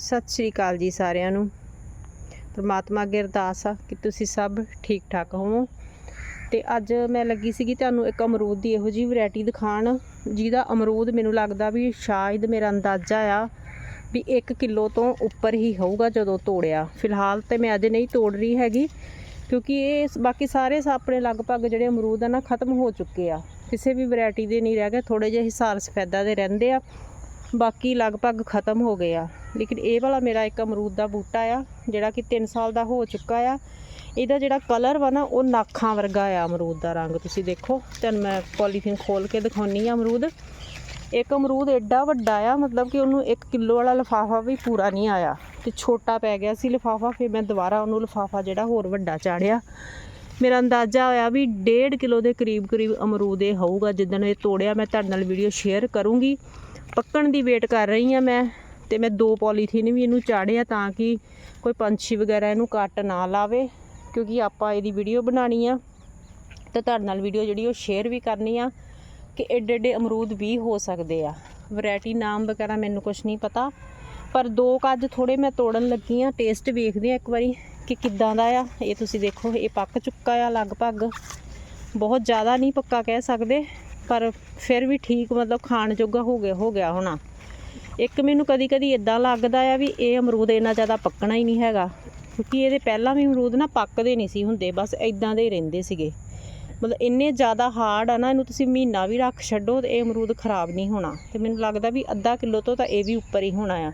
ਸਤਿ ਸ਼੍ਰੀ ਅਕਾਲ ਜੀ ਸਾਰਿਆਂ ਨੂੰ। ਪਰਮਾਤਮਾ ਅੱਗੇ ਅਰਦਾਸ ਆ ਕਿ ਤੁਸੀਂ ਸਭ ਠੀਕ ਠਾਕ ਹੋਵੋ। ਤੇ ਅੱਜ ਮੈਂ ਲੱਗੀ ਸੀਗੀ ਤੁਹਾਨੂੰ ਇੱਕ ਅਮਰੂਦ ਦੀ ਇਹੋ ਜਿਹੀ ਵੈਰਾਈਟੀ ਦਿਖਾਣ ਜਿਹਦਾ ਅਮਰੂਦ ਮੈਨੂੰ ਲੱਗਦਾ ਵੀ ਸ਼ਾਇਦ ਮੇਰਾ ਅੰਦਾਜ਼ਾ ਆ ਵੀ 1 ਕਿਲੋ ਤੋਂ ਉੱਪਰ ਹੀ ਹੋਊਗਾ ਜਦੋਂ ਤੋੜਿਆ। ਫਿਲਹਾਲ ਤੇ ਮੈਂ ਅੱਜ ਨਹੀਂ ਤੋੜ ਰਹੀ ਹੈਗੀ, ਕਿਉਂਕਿ ਇਹ ਬਾਕੀ ਸਾਰੇ ਸ- ਆਪਣੇ ਲਗਭਗ ਜਿਹੜੇ ਅਮਰੂਦ ਆ ਨਾ ਖਤਮ ਹੋ ਚੁੱਕੇ ਆ। ਕਿਸੇ ਵੀ ਵੈਰਾਈਟੀ ਦੇ ਨਹੀਂ ਰਹਿ ਗਏ ਥੋੜੇ ਜਿਹੇ ਹਿਸਾਰ ਸਫੈਦਾ ਦੇ ਰਹਿੰਦੇ ਆ। ਬਾਕੀ ਲਗਭਗ ਖਤਮ ਹੋ ਗਏ ਆ। ਲੇਕਿਨ ਇਹ ਵਾਲਾ ਮੇਰਾ ਇੱਕ ਅਮਰੂਦ ਦਾ ਬੂਟਾ ਆ, ਜਿਹੜਾ ਕਿ 3 ਸਾਲ ਦਾ ਹੋ ਚੁੱਕਾ ਆ। ਇਹਦਾ ਜਿਹੜਾ ਕਲਰ ਵਾ ਨਾ, ਉਹ ਨਾਖਾਂ ਵਰਗਾ ਆ ਅਮਰੂਦ ਦਾ ਰੰਗ। ਤੁਸੀਂ ਦੇਖੋ, ਤੁਹਾਨੂੰ ਮੈਂ ਪੋਲੀਥੀਨ ਖੋਲ ਕੇ ਦਿਖਾਉਣੀ ਆ ਅਮਰੂਦ। ਇੱਕ ਅਮਰੂਦ ਐਡਾ ਵੱਡਾ ਆ, ਮਤਲਬ ਕਿ ਉਹਨੂੰ 1 ਕਿਲੋ ਵਾਲਾ ਲਿਫਾਫਾ ਵੀ ਪੂਰਾ ਨਹੀਂ ਆਇਆ। ਤੇ ਛੋਟਾ ਪੈ ਗਿਆ ਸੀ ਲਿਫਾਫਾ, ਫਿਰ ਮੈਂ ਦੁਬਾਰਾ ਉਹਨੂੰ ਲਿਫਾਫਾ ਜਿਹੜਾ ਹੋਰ ਵੱਡਾ ਚਾੜਿਆ। ਮੇਰਾ ਅੰਦਾਜ਼ਾ ਹੋਇਆ ਵੀ 1.5 ਕਿਲੋ ਦੇ ਕਰੀਬ ਕਰੀਬ ਅਮਰੂਦ ਇਹ ਹੋਊਗਾ। ਜਿੱਦਣ ਇਹ ਤੋੜਿਆ, ਮੈਂ ਤੁਹਾਡੇ ਨਾਲ ਵੀਡੀਓ ਸ਼ੇਅਰ ਕਰੂੰਗੀ। ਪੱਕਣ ਦੀ ਵੇਟ ਕਰ ਰਹੀ ਆ ਮੈਂ ਤੇ ਮੈਂ ਦੋ ਪੋਲੀਥੀਨ ਵੀ ਇਹਨੂੰ ਚਾੜਿਆ ਤਾਂ ਕਿ ਕੋਈ ਪੰਛੀ ਵਗੈਰਾ ਇਹਨੂੰ ਕੱਟ ਨਾ ਲਾਵੇ, ਕਿਉਂਕਿ ਆਪਾਂ ਇਹਦੀ ਵੀਡੀਓ ਬਣਾਣੀ ਆ। ਤੇ ਤੁਹਾਡੇ ਨਾਲ ਵੀਡੀਓ ਜਿਹੜੀ ਉਹ ਸ਼ੇਅਰ ਵੀ ਕਰਨੀ ਆ ਕਿ ਏਡੇ ਏਡੇ ਅਮਰੂਦ ਵੀ ਹੋ ਸਕਦੇ ਆ। ਵੈਰਾਈਟੀ ਨਾਮ ਵਗੈਰਾ ਮੈਨੂੰ ਕੁਝ ਨਹੀਂ ਪਤਾ, ਪਰ ਦੋ ਕੁ ਅੱਜ ਥੋੜੇ ਮੈਂ ਤੋੜਨ ਲੱਗੀ ਆ ਟੇਸਟ ਵੇਖਦੇ ਆ ਇੱਕ ਵਾਰੀ ਕਿ ਕਿੱਦਾਂ ਦਾ ਆ। ਇਹ ਤੁਸੀਂ ਦੇਖੋ, ਇਹ ਪੱਕ ਚੁੱਕਾ ਆ ਲਗਭਗ। ਬਹੁਤ ਜ਼ਿਆਦਾ ਨਹੀਂ ਪੱਕਾ ਕਹਿ ਸਕਦੇ। ਪਰ ਫਿਰ ਵੀ ਠੀਕ ਮਤਲਬ ਖਾਣ ਜੋਗਾ ਹੋ ਗਿਆ ਹੋ ਗਿਆ ਹੋਣਾ। ਇੱਕ ਮੈਨੂੰ ਕਦੀ ਕਦੀ ਇਦਾਂ ਲੱਗਦਾ ਆ ਵੀ ਇਹ ਅਮਰੂਦ ਇੰਨਾ ਜ਼ਿਆਦਾ ਪੱਕਣਾ ਹੀ ਨਹੀਂ ਹੈਗਾ। ਕਿਉਂਕਿ ਇਹਦੇ ਪਹਿਲਾਂ ਵੀ ਅਮਰੂਦ ਨਾ ਪੱਕਦੇ ਨਹੀਂ ਸੀ ਹੁੰਦੇ, ਬਸ ਇਦਾਂ ਦੇ ਰਹਿੰਦੇ ਸੀਗੇ। ਮਤਲਬ ਇੰਨੇ ਜ਼ਿਆਦਾ ਹਾਰਡ ਆ ਨਾ, ਇਹਨੂੰ ਤੁਸੀਂ ਮਹੀਨਾ ਵੀ ਰੱਖ ਛੱਡੋ ਤੇ ਇਹ ਅਮਰੂਦ ਖਰਾਬ ਨਹੀਂ ਹੋਣਾ। ਤੇ ਮੈਨੂੰ ਲੱਗਦਾ ਵੀ ਅੱਧਾ ਕਿਲੋ ਤੋਂ ਤਾਂ ਇਹ ਵੀ ਉੱਪਰ ਹੀ ਹੋਣਾ ਆ।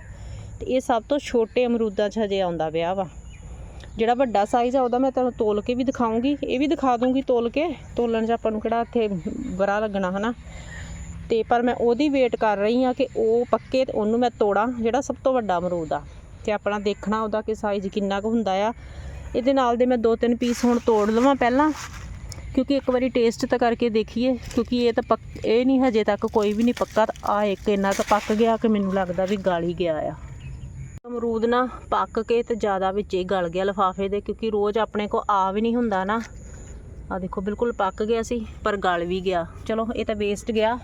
ਤੇ ਇਹ ਸਭ ਤੋਂ ਛੋਟੇ ਅਮਰੂਦਾਂ 'ਚ ਹਜੇ ਆਉਂਦਾ ਪਿਆ ਵਾ। ਜਿਹੜਾ ਵੱਡਾ ਸਾਈਜ਼ ਆ ਉਹਦਾ ਮੈਂ ਤੁਹਾਨੂੰ ਤੋਲ ਕੇ ਵੀ ਦਿਖਾਉਂਗੀ, ਇਹ ਵੀ ਦਿਖਾ ਦੂੰਗੀ ਤੋਲ ਕੇ, ਤੋਲਣ 'ਚ ਆਪਾਂ ਨੂੰ ਕਿਹੜਾ ਇੱਥੇ ਬਰਾ ਲੱਗਣਾ, ਹਨਾ? ਤੇ ਪਰ ਮੈਂ ਉਹਦੀ ਵੇਟ ਕਰ ਰਹੀ ਆ ਕਿ ਉਹ ਪੱਕੇ ਤੇ ਉਹਨੂੰ ਮੈਂ ਤੋੜਾਂ, ਜਿਹੜਾ ਸਭ ਤੋਂ ਵੱਡਾ ਅਮਰੂਦ ਆ। ਤੇ ਆਪਣਾ ਦੇਖਣਾ ਉਹਦਾ ਕਿ ਸਾਈਜ਼ ਕਿੰਨਾ ਕੁ ਹੁੰਦਾ ਆ। ਇਹਦੇ ਨਾਲ ਦੇ ਮੈਂ ਦੋ ਤਿੰਨ ਪੀਸ ਹੁਣ ਤੋੜ ਲਵਾਂ ਪਹਿਲਾਂ, ਕਿਉਂਕਿ ਇੱਕ ਵਾਰੀ ਟੇਸਟ ਤਾਂ ਕਰਕੇ ਦੇਖੀਏ, ਕਿਉਂਕਿ ਇਹ ਤਾਂ ਪੱਕ, ਇਹ ਨਹੀਂ ਹਜੇ ਤੱਕ ਕੋਈ ਵੀ ਨਹੀਂ ਪੱਕਾ ਆ ਇੱਕ ਇੰਨਾ ਕੁ ਪੱਕ ਗਿਆ ਕਿ ਮੈਨੂੰ ਲੱਗਦਾ ਵੀ ਗਲ ਹੀ ਗਿਆ ਆ। ਅਮਰੂਦ ਨਾ ਪੱਕ ਕੇ ਤੇ ਜ਼ਿਆਦਾ ਵਿੱਚ ਹੀ ਗਲ ਗਿਆ ਲਫਾਫੇ ਦੇ, ਕਿਉਂਕਿ ਰੋਜ਼ ਆਪਣੇ ਕੋ ਆ ਵੀ ਨਹੀਂ ਹੁੰਦਾ ਨਾ। ਆ ਦੇਖੋ, ਬਿਲਕੁਲ ਪੱਕ ਗਿਆ ਸੀ, ਪਰ ਗਲ ਵੀ ਗਿਆ। ਚਲੋ, ਇਹ ਤਾਂ ਵੇਸਟ ਗਿਆ।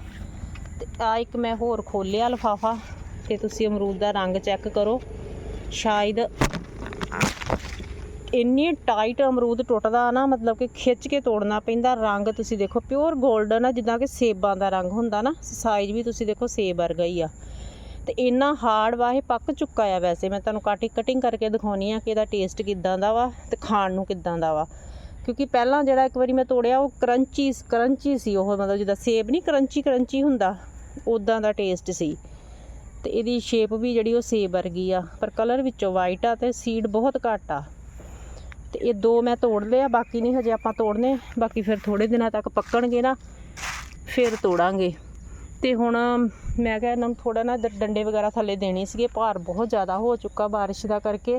ਤੇ ਆ ਇੱਕ ਮੈਂ ਹੋਰ ਖੋਲਿਆ ਲਫਾਫਾ, ਤੇ ਤੁਸੀਂ ਅਮਰੂਦ ਦਾ ਰੰਗ ਚੈੱਕ ਕਰੋ। ਸ਼ਾਇਦ ਇੰਨੀ ਟਾਈਟ ਅਮਰੂਦ ਟੁੱਟਦਾ ਨਾ, ਮਤਲਬ ਕਿ ਖਿੱਚ ਕੇ ਤੋੜਨਾ ਪੈਂਦਾ। ਰੰਗ ਤੁਸੀਂ ਦੇਖੋ ਪਿਓਰ 골ਡਨ ਆ, ਜਿੱਦਾਂ ਕਿ ਸੇਬਾਂ ਦਾ ਰੰਗ ਹੁੰਦਾ ਨਾ ਸਾਈਜ਼ ਵੀ ਤੁਸੀਂ ਦੇਖੋ, ਸੇਬ ਵਰਗਾ ਹੀ ਆ। ਤੇ ਇੰਨਾ ਹਾਰਡ ਵਾ, ਇਹ ਪੱਕ ਚੁੱਕਾ ਆ ਵੈਸੇ। ਮੈਂ ਤੁਹਾਨੂੰ ਕਾਟੀ ਕਟਿੰਗ ਕਰਕੇ ਦਿਖਾਉਣੀ ਆ ਕਿ ਇਹਦਾ ਟੇਸਟ ਕਿੱਦਾਂ ਦਾ ਵਾ ਤੇ ਖਾਣ ਨੂੰ ਕਿੱਦਾਂ ਦਾ ਵਾ। ਕਿਉਂਕਿ ਪਹਿਲਾਂ ਜਿਹੜਾ ਇੱਕ ਵਾਰੀ ਮੈਂ ਤੋੜਿਆ, ਉਹ ਕਰੰਚੀ ਕਰੰਚੀ ਸੀ ਉਹ, ਮਤਲਬ ਜਿੱਦਾਂ ਸੇਬ ਨਹੀਂ ਕਰੰਚੀ ਕਰੰਚੀ ਹੁੰਦਾ ਉਦਾਂ ਦਾ ਟੇਸਟ ਸੀ। ਤੇ ਇਹਦੀ ਸ਼ੇਪ ਵੀ ਜਿਹੜੀ ਉਹ ਸੇਬ ਵਰਗੀ ਆ, ਪਰ ਕਲਰ ਵਿੱਚੋਂ ਵਾਈਟ ਆ ਤੇ ਸੀਡ ਬਹੁਤ ਘੱਟ ਆ। ਤੇ ਇਹ ਦੋ ਮੈਂ ਤੋੜ ਲਿਆ ਬਾਕੀ ਨਹੀਂ ਹਜੇ ਆਪਾਂ ਤੋੜਨੇ। ਬਾਕੀ ਫਿਰ ਥੋੜੇ ਦਿਨਾਂ ਤੱਕ ਪੱਕਣਗੇ ਨਾ, ਫਿਰ ਤੋੜਾਂਗੇ। ਤੇ ਹੁਣ ਮੈਂ ਕਿਹਾ ਇਹਨਾਂ ਨੂੰ ਥੋੜਾ ਨਾ ਡ- ਡੰਡੇ ਵਗੈਰਾ ਥੱਲੇ ਦੇਣੇ ਸੀਗੇ, ਭਾਰ ਬਹੁਤ ਜ਼ਿਆਦਾ ਹੋ ਚੁੱਕਾ ਬਾਰਿਸ਼ ਦਾ ਕਰਕੇ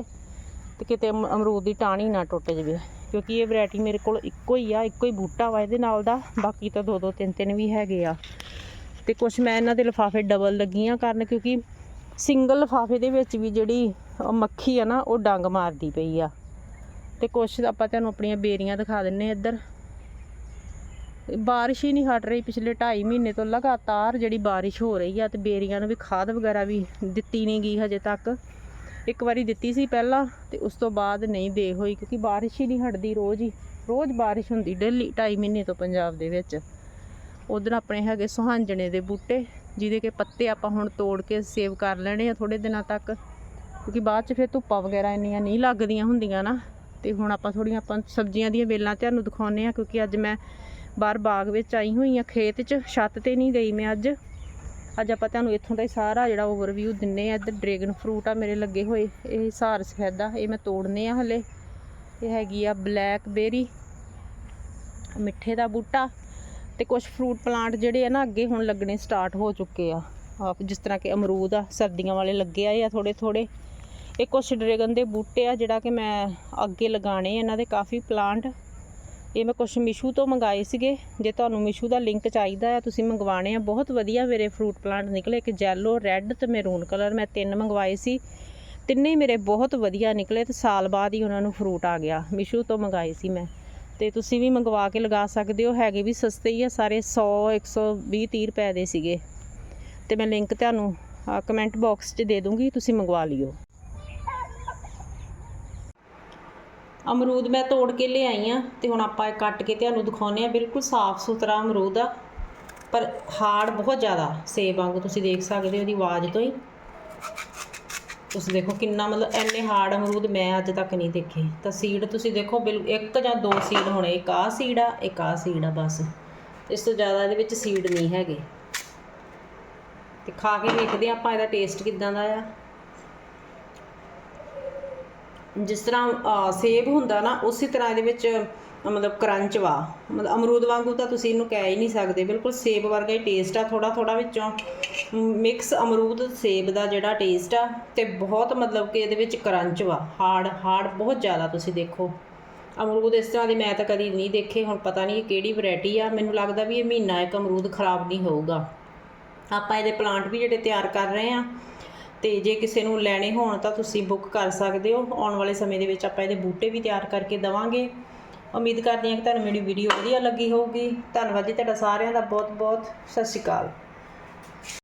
ਤੇ ਕਿਤੇ ਅਮਰੂਦ ਦੀ ਟਾਹਣੀ ਨਾ ਟੁੱਟ ਜਾਵੇ, ਕਿਉਂਕਿ ਇਹ ਵੈਰਾਈਟੀ ਮੇਰੇ ਕੋਲ ਇੱਕੋ ਹੀ ਆ, ਇੱਕੋ ਹੀ ਬੂਟਾ ਵਾ ਇਹਦੇ ਨਾਲ ਦਾ, ਬਾਕੀ ਤਾਂ ਦੋ ਦੋ ਤਿੰਨ ਤਿੰਨ ਵੀ ਹੈਗੇ ਆ। ਤੇ ਕੁਝ ਮੈਂ ਇਹਨਾਂ ਦੇ ਲਿਫਾਫੇ ਡਬਲ ਲੱਗੀਆਂ ਕਰਨ, ਕਿਉਂਕਿ ਸਿੰਗਲ ਲਿਫਾਫੇ ਦੇ ਵਿੱਚ ਵੀ ਜਿਹੜੀ ਮੱਖੀ ਆ ਨਾ, ਉਹ ਡੰਗ ਮਾਰਦੀ ਪਈ ਆ। ਤੇ ਕੁਛ ਆਪਾਂ ਤੁਹਾਨੂੰ ਆਪਣੀਆਂ ਬੇਰੀਆਂ ਦਿਖਾ ਦਿੰਨੇ ਇੱਧਰ। ਬਾਰਿਸ਼ ਹੀ ਨਹੀਂ ਹਟ ਰਹੀ ਪਿਛਲੇ 2.5 ਮਹੀਨੇ ਤੋਂ ਲਗਾਤਾਰ ਜਿਹੜੀ ਬਾਰਿਸ਼ ਹੋ ਰਹੀ ਆ ਤੇ ਬੇਰੀਆਂ ਨੂੰ ਵੀ ਖਾਦ ਵਗੈਰਾ ਵੀ ਦਿੱਤੀ ਨਹੀਂ ਗਈ ਹਜੇ ਤੱਕ। ਇੱਕ ਵਾਰੀ ਦਿੱਤੀ ਸੀ ਪਹਿਲਾਂ ਤੇ ਉਸ ਤੋਂ ਬਾਅਦ ਨਹੀਂ ਦੇ ਹੋਈ ਕਿਉਂਕਿ ਬਾਰਿਸ਼ ਹੀ ਨਹੀਂ ਹਟਦੀ ਰੋਜ਼ ਹੀ। ਰੋਜ਼ ਬਾਰਿਸ਼ ਹੁੰਦੀ ਡੇਲੀ 2.5 ਮਹੀਨੇ ਤੋਂ ਪੰਜਾਬ ਦੇ ਵਿੱਚ। ਉਧਰ ਆਪਣੇ ਹੈਗੇ ਸੁਹਾਂਜਣੇ ਦੇ ਬੂਟੇ, ਜਿਹਦੇ ਕੇ ਪੱਤੇ ਆਪਾਂ ਹੁਣ ਤੋੜ ਕੇ ਸੇਵ ਕਰ ਲੈਣੇ ਆ ਥੋੜੇ ਦਿਨਾਂ ਤੱਕ। ਕਿਉਂਕਿ ਬਾਅਦ ਚ ਫਿਰ ਧੁੱਪਾਂ ਵਗੈਰਾ ਇੰਨੀਆਂ ਨਹੀਂ ਲੱਗਦੀਆਂ ਹੁੰਦੀਆਂ ਨਾ। ਤੇ ਹੁਣ ਆਪਾਂ ਥੋੜੀਆਂ ਆਪਾਂ ਸਬਜ਼ੀਆਂ ਦੀਆਂ ਵੇਲਾਂ ਤੁਹਾਨੂੰ ਦਿਖਾਉਨੇ ਆ ਕਿਉਂਕਿ ਅੱਜ ਮੈਂ ਬਾਹਰ ਬਾਗ ਵਿੱਚ ਆਈ ਹੋਈ ਆ, ਖੇਤ 'ਚ, ਛੱਤ ਤੇ ਨਹੀਂ ਗਈ ਮੈਂ ਅੱਜ। ਅੱਜ ਆਪਾਂ ਤੁਹਾਨੂੰ ਇੱਥੋਂ ਦਾ ਹੀ ਸਾਰਾ ਜਿਹੜਾ ਓਵਰਵਿਊ ਦਿੰਨੇ ਆ, ਇੱਧਰ ਡਰੈਗਨ ਫਰੂਟ ਆ ਮੇਰੇ ਲੱਗੇ ਹੋਏ, ਇਹ ਸਾਰ ਸਫੈਦਾ ਇਹ ਮੈਂ ਤੋੜਨੇ ਆ ਹਲੇ। ਇਹ ਹੈਗੀ ਆ ਬਲੈਕ ਬੇਰੀ ਮਿੱਠੇ ਦਾ ਬੂਟਾ ਤੇ ਕੁਝ ਫਰੂਟ ਪਲਾਂਟ ਜਿਹੜੇ ਆ ਨਾ ਅੱਗੇ ਹੁਣ ਲੱਗਣੇ ਸਟਾਰਟ ਹੋ ਚੁੱਕੇ ਆ। ਆਪ ਜਿਸ ਤਰ੍ਹਾਂ ਕਿ ਅਮਰੂਦ ਆ, ਸਰਦੀਆਂ ਵਾਲੇ ਲੱਗੇ ਆਏ ਆ ਥੋੜੇ ਥੋੜੇ ਇਹ ਕੁਝ ਡਰੈਗਨ ਦੇ ਬੂਟੇ ਆ ਜਿਹੜਾ ਕਿ ਮੈਂ ਅੱਗੇ ਲਗਾਣੇ ਇਹਨਾਂ ਦੇ ਕਾਫੀ ਪਲਾਂਟ ਇਹ ਮੈਂ ਕੁਝ ਮਿਸ਼ੂ ਤੋਂ ਮੰਗਾਏ ਸੀਗੇ। ਜੇ ਤੁਹਾਨੂੰ ਮਿਸ਼ੂ ਦਾ ਲਿੰਕ ਚਾਹੀਦਾ ਆ ਤੁਸੀਂ ਮੰਗਵਾਣੇ ਆ। ਬਹੁਤ ਵਧੀਆ ਮੇਰੇ ਫਰੂਟ ਪਲਾਂਟ ਨਿਕਲੇ, ਇੱਕ ਜੈਲੋ ਰੈੱਡ ਤੇ ਮੈਰੂਨ ਕਲਰ ਮੈਂ ਤਿੰਨ ਮੰਗਵਾਏ ਸੀ। ਤਿੰਨੇ ਹੀ ਮੇਰੇ ਬਹੁਤ ਵਧੀਆ ਨਿਕਲੇ ਤੇ ਸਾਲ ਬਾਅਦ ਹੀ ਉਹਨਾਂ ਨੂੰ ਫਰੂਟ ਆ ਗਿਆ। ਮਿਸ਼ੂ ਤੋਂ ਮੰਗਾਏ ਸੀ ਮੈਂ। ਤੇ ਤੁਸੀਂ ਵੀ ਮੰਗਵਾ ਕੇ ਲਗਾ ਸਕਦੇ ਹੋ। ਹੈਗੇ ਵੀ ਸਸਤੇ ਹੀ ਆ, ਸਾਰੇ 100 120 30 ਰੁਪਏ ਦੇ ਸੀਗੇ। ਤੇ ਮੈਂ ਲਿੰਕ ਤੁਹਾਨੂੰ ਕਮੈਂਟ ਬਾਕਸ 'ਚ ਦੇ ਦੂੰਗੀ, ਤੁਸੀਂ ਮੰਗਵਾ ਲਿਓ। ਅਮਰੂਦ ਮੈਂ ਤੋੜ ਕੇ ਲਿਆਈ ਆ ਤੇ ਹੁਣ ਆਪਾਂ ਇਹ ਕੱਟ ਕੇ ਤੁਹਾਨੂੰ ਦਿਖਾਉਂਦੇ ਆ। ਬਿਲਕੁਲ ਸਾਫ਼ ਸੁਥਰਾ ਅਮਰੂਦ ਆ, ਪਰ ਹਾਰਡ ਬਹੁਤ ਜ਼ਿਆਦਾ ਸੇਬ ਵਾਂਗੂ ਤੁਸੀਂ ਦੇਖ ਸਕਦੇ ਹੋ ਉਹਦੀ ਆਵਾਜ਼ ਤੋਂ ਹੀ। ਤੁਸੀਂ ਦੇਖੋ ਕਿੰਨਾ ਮਤਲਬ ਐਨੇ ਹਾਰਡ ਅਮਰੂਦ ਮੈਂ ਅੱਜ ਤੱਕ ਨਹੀਂ ਦੇਖੇ। ਤਾਂ ਸੀਡ ਤੁਸੀਂ ਦੇਖੋ ਬਿਲ, ਇੱਕ ਜਾਂ ਦੋ ਸੀਡ ਹੋਣੇ, ਇੱਕ ਆਹ ਸੀਡ ਆ, ਇੱਕ ਆਹ ਸੀਡ ਆ ਬਸ। ਇਸ ਤੋਂ ਜ਼ਿਆਦਾ ਇਹਦੇ ਵਿੱਚ ਸੀਡ ਨਹੀਂ ਹੈਗੇ। ਤੇ ਖਾ ਕੇ ਵੇਖਦੇ ਹਾਂ ਆਪਾਂ ਇਹਦਾ ਟੇਸਟ ਕਿਦਾਂ ਦਾ ਆ। ਜਿਸ ਤਰ੍ਹਾਂ ਸੇਬ ਹੁੰਦਾ ਨਾ, ਉਸੇ ਤਰ੍ਹਾਂ ਇਹਦੇ ਵਿੱਚ ਮਤਲਬ ਕਰੰਚ ਵਾ। ਮਤਲਬ ਅਮਰੂਦ ਵਾਂਗੂ ਤਾਂ ਤੁਸੀਂ ਇਹਨੂੰ ਕਹਿ ਹੀ ਨਹੀਂ ਸਕਦੇ। ਬਿਲਕੁਲ ਸੇਬ ਵਰਗਾ ਹੀ ਟੇਸਟ ਆ ਥੋੜਾ ਥੋੜਾ ਵਿੱਚੋਂ ਮਿਕਸ ਅਮਰੂਦ, ਸੇਬ ਦਾ ਜਿਹੜਾ ਟੇਸਟ ਆ, ਤੇ ਬਹੁਤ ਮਤਲਬ ਕਿ ਇਹਦੇ ਵਿੱਚ ਕਰੰਚ ਵਾ। ਹਾਰਡ ਹਾਰਡ ਬਹੁਤ ਜ਼ਿਆਦਾ ਤੁਸੀਂ ਦੇਖੋ। ਅਮਰੂਦ ਇਸ ਤਰ੍ਹਾਂ ਦੇ ਮੈਂ ਤਾਂ ਕਦੀ ਨਹੀਂ ਦੇਖੇ, ਹੁਣ ਪਤਾ ਨਹੀਂ ਇਹ ਕਿਹੜੀ ਵੈਰਾਈਟੀ ਆ। ਮੈਨੂੰ ਲੱਗਦਾ ਵੀ ਇਹ ਮਹੀਨਾ ਇੱਕ ਅਮਰੂਦ ਖਰਾਬ ਨਹੀਂ ਹੋਊਗਾ। ਆਪਾਂ ਇਹਦੇ ਪਲਾਂਟ ਵੀ ਜਿਹੜੇ ਤਿਆਰ ਕਰ ਰਹੇ ਆ ਤੇ ਜੇ ਕਿਸੇ ਨੂੰ ਲੈਣੇ ਹੋਣ ਤਾਂ ਤੁਸੀਂ ਬੁੱਕ ਕਰ ਸਕਦੇ ਹੋ। ਆਉਣ ਵਾਲੇ ਸਮੇਂ ਦੇ ਵਿੱਚ ਆਪਾਂ ਇਹਦੇ ਬੂਟੇ ਵੀ ਤਿਆਰ ਕਰਕੇ ਦਵਾਂਗੇ। ਉਮੀਦ ਕਰਦੀ ਹਾਂ ਕਿ ਤੁਹਾਨੂੰ ਮੇਰੀ ਵੀਡੀਓ ਵਧੀਆ ਲੱਗੀ ਹੋਊਗੀ। ਧੰਨਵਾਦ ਜੀ ਤੁਹਾਡਾ ਸਾਰਿਆਂ ਦਾ ਬਹੁਤ ਬਹੁਤ ਸਤਿ ਸ਼੍ਰੀ ਅਕਾਲ।